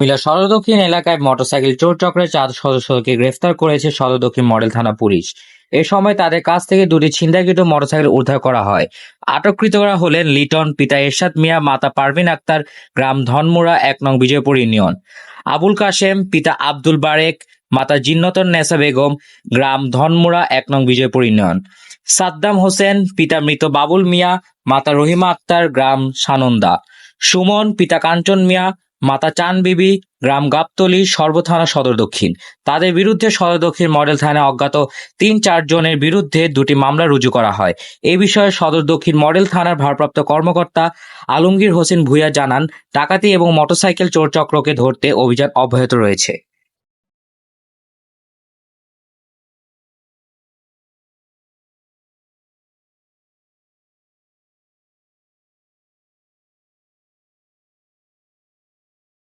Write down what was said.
কুমিল্লা সদর দক্ষিণ এলাকায় মোটরসাইকেল চোর চক্রের চার সদস্যকে গ্রেফতার করেছে সদর দক্ষিণ মডেল থানা পুলিশ। এ সময় তাদের কাছ থেকে দুটি ছিনতাইকৃত মোটরসাইকেল উদ্ধার করা হয়। আটককৃতরা হলেন লিটন পিতা এরশাদ মিয়া, মাতা পারভিন আক্তার, গ্রাম ধনমুড়া, এক নং বিজয়পুর ইউনিয়ন। আবুল কাশেম, পিতা আব্দুল বারেক, মাতা জিন্নতন নেসা বেগম, গ্রাম ধনমুড়া, এক নং বিজয়পুর ইউনিয়ন। সাদ্দাম হোসেন, পিতা মৃত বাবুল মিয়া, মাতা রহিমা আক্তার, গ্রাম সানন্দা। সুমন, পিতা কাঞ্চন মিয়া মাতা চান বিবি, গ্রাম গাবতলি, সর্বথানা সদর দক্ষিণ। তাদের বিরুদ্ধে সদর দক্ষিণ মডেল থানায় অজ্ঞাত তিন চারজনের বিরুদ্ধে দুটি মামলা রুজু করা হয়। এ বিষয়ে সদর দক্ষিণ মডেল থানার ভারপ্রাপ্ত কর্মকর্তা আলমগীর হোসেন ভুইয়া জানান, ডাকাতি এবং মোটরসাইকেল চোরচক্রকে ধরতে অভিযান অব্যাহত রয়েছে।